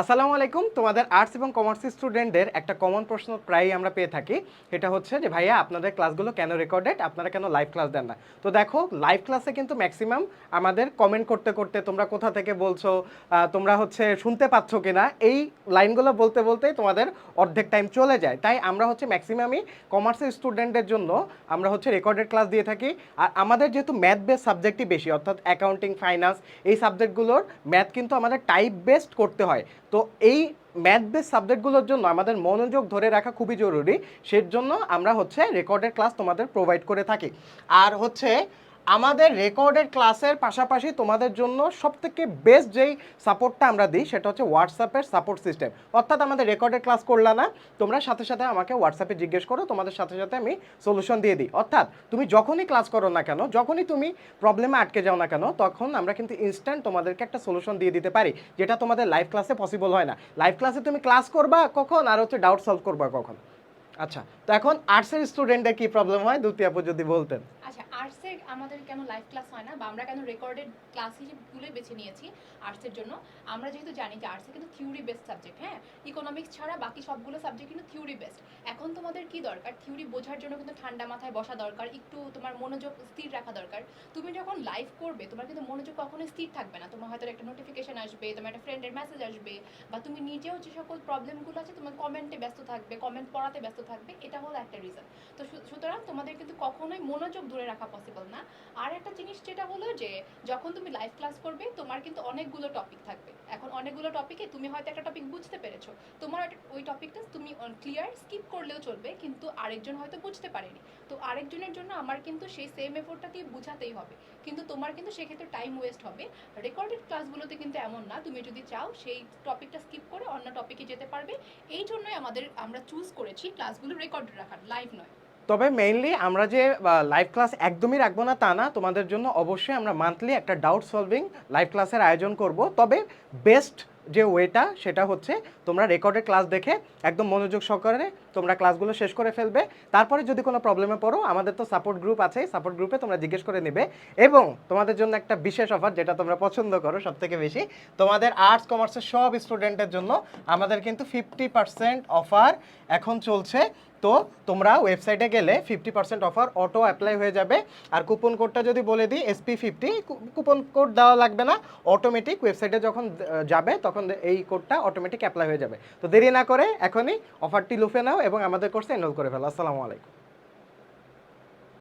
আসসালামু আলাইকুম। তোমাদের আর্টস এবং কমার্স স্টুডেন্টদের একটা কমন প্রশ্ন প্রায়ই আমরা পেয়ে থাকি। এটা হচ্ছে যে, ভাইয়া, আপনাদের ক্লাসগুলো কেন রেকর্ডেড আপনারা কেন লাইভ ক্লাস দেন না? তো দেখো লাইভ ক্লাসে কিন্তু ম্যাক্সিমাম আমাদের কমেন্ট করতে করতে তোমরা কোথা থেকে বলছো তোমরা হচ্ছে শুনতে পাচ্ছ কিনা, এই লাইনগুলো বলতে বলতেই তোমাদের অর্ধেক টাইম চলে যায়। তাই আমরা হচ্ছে ম্যাক্সিমামই কমার্সের স্টুডেন্টদের জন্য আমরা হচ্ছে রেকর্ডেড ক্লাস দিয়ে থাকি। আর আমাদের যেহেতু ম্যাথ বেস সাবজেক্টই বেশি, অর্থাৎ অ্যাকাউন্টিং ফাইন্যান্স এই সাবজেক্টগুলোর ম্যাথ কিন্তু আমাদের টাইপ বেসড করতে হয়। তো এই ম্যাথ বেস সাবজেক্টগুলোর জন্য আমাদের মনোযোগ ধরে রাখা খুবই জরুরি। সেজন্য আমরা হচ্ছে রেকর্ডের ক্লাস তোমাদের প্রোভাইড করে থাকি। আর হচ্ছে আমাদের রেকর্ডেড ক্লাসের পাশাপাশি তোমাদের জন্য সবথেকে বেস্ট যেই সাপোর্টটা আমরা দিই সেটা হচ্ছে হোয়াটসঅ্যাপের সাপোর্ট সিস্টেম অর্থাৎ আমাদের রেকর্ডেড ক্লাস করলা না, তোমরা সাথে সাথে আমাকে হোয়াটসঅ্যাপে জিজ্ঞেস করো, তোমাদের সাথে সাথে আমি সলিউশন দিয়ে দিই। অর্থাৎ তুমি যখনই ক্লাস করো না কেন, যখনই তুমি প্রবলেমে আটকে যাও না কেন, তখন আমরা কিন্তু ইনস্ট্যান্ট তোমাদেরকে একটা সলিউশন দিয়ে দিতে পারি, যেটা তোমাদের লাইভ ক্লাসে পসিবল হয় না। লাইভ ক্লাসে তুমি ক্লাস করবা কখন আর হচ্ছে ডাউট সলভ করবা কখন? আচ্ছা তো এখন আর্টসের স্টুডেন্টের কী প্রবলেম হয়? দুটি আপু যদি বলতেন। আমাদের কেন লাইভ ক্লাস হয় না বা আমরা কেন রেকর্ডেড ক্লাস হিসেবে বেছে নিয়েছি আর্টসের জন্য, আমরা যেহেতু জানি যে আর্টসে কিন্তু থিওরি বেসড সাবজেক্ট হ্যাঁ? ইকোনমিক্স ছাড়া বাকি সবগুলো সাবজেক্ট কিন্তু থিওরি বেসড এখন তোমাদের কি দরকার? থিওরি বোঝার জন্য কিন্তু ঠান্ডা মাথায় বসা দরকার, একটু তোমার মনোযোগ স্থির রাখা দরকার। তুমি যখন লাইভ করবে, তোমার কিন্তু মনোযোগ কখনোই স্থির থাকবে না। তোমার হয়তো একটা নোটিফিকেশন আসবে, তোমার একটা ফ্রেন্ডের মেসেজ আসবে, বা তুমি নিজেও যে সকল প্রবলেমগুলো আছে, তোমার কমেন্টে ব্যস্ত থাকবে কমেন্ট পড়াতে ব্যস্ত থাকবে, এটা হলো একটা রিজন তো সুতরাং তোমাদের কিন্তু কখনোই মনোযোগ ধরে রাখা পসিবল না। আর একটা জিনিস যেটা হলো যে, যখন তুমি লাইভ ক্লাস করবে, তোমার কিন্তু অনেকগুলো টপিক থাকবে। এখন অনেকগুলো টপিকে তুমি হয়তো একটা টপিক বুঝতে পেরেছ। তোমার ওই টপিকটা তুমি ক্লিয়ার স্কিপ করলেও চলবে, কিন্তু আরেকজন হয়তো বুঝতে পারেনি। তো আরেকজনের জন্য আমার কিন্তু সেই সেম এফোর্টটা দিয়ে বোঝাতেই হবে। কিন্তু তোমার কিন্তু সেক্ষেত্রে টাইম ওয়েস্ট হবে। রেকর্ডেড ক্লাসগুলোতে কিন্তু এমন না। তুমি যদি চাও সেই টপিকটা স্কিপ করে অন্য টপিকে যেতে পারবে। এই জন্যই আমাদের, আমরা চুজ করেছি ক্লাসগুলো রেকর্ড রাখার। লাইভ নয়। তবে মেইনলি আমরা যে লাইভ ক্লাস একদমই রাখব না তা না, তোমাদের জন্য অবশ্যই আমরা মান্থলি একটা ডাউট সলভিং লাইভ ক্লাসের আয়োজন করব। তবে বেস্ট যে ওয়েটা সেটা হচ্ছে তোমরা রেকর্ডের ক্লাস দেখে একদম মনোযোগ সহকারে তোমরা ক্লাসগুলো শেষ করে ফেলবে। তারপরে যদি কোনো প্রবলেমে পড়ো, আমাদের তো সাপোর্ট গ্রুপ আছে সাপোর্ট গ্রুপে তোমরা জিজ্ঞেস করে নেবে। এবং তোমাদের জন্য একটা বিশেষ অফার যেটা তোমরা পছন্দ করো সব থেকে বেশি, তোমাদের আর্টস কমার্সের সব স্টুডেন্টের জন্য আমাদের কিন্তু ফিফটি পার্সেন্ট অফার এখন চলছে। তো তোমরা ওয়েবসাইটে গেলে fifty percent offer auto apply হয়ে যাবে। আর কুপন কোডটা যদি বলে দিই এসপি ফিফটি কুপন কোড দেওয়া লাগবে না। অটোমেটিক ওয়েবসাইটে যখন যাবে, তখন এই কোডটা অটোমেটিক অ্যাপ্লাই হয়ে যাবে। তো দেরি না করে এখনই অফারটি লুফে নাও এবং আমাদের কোর্সে এনরোল করে ফেলো আসসালামু আলাইকুম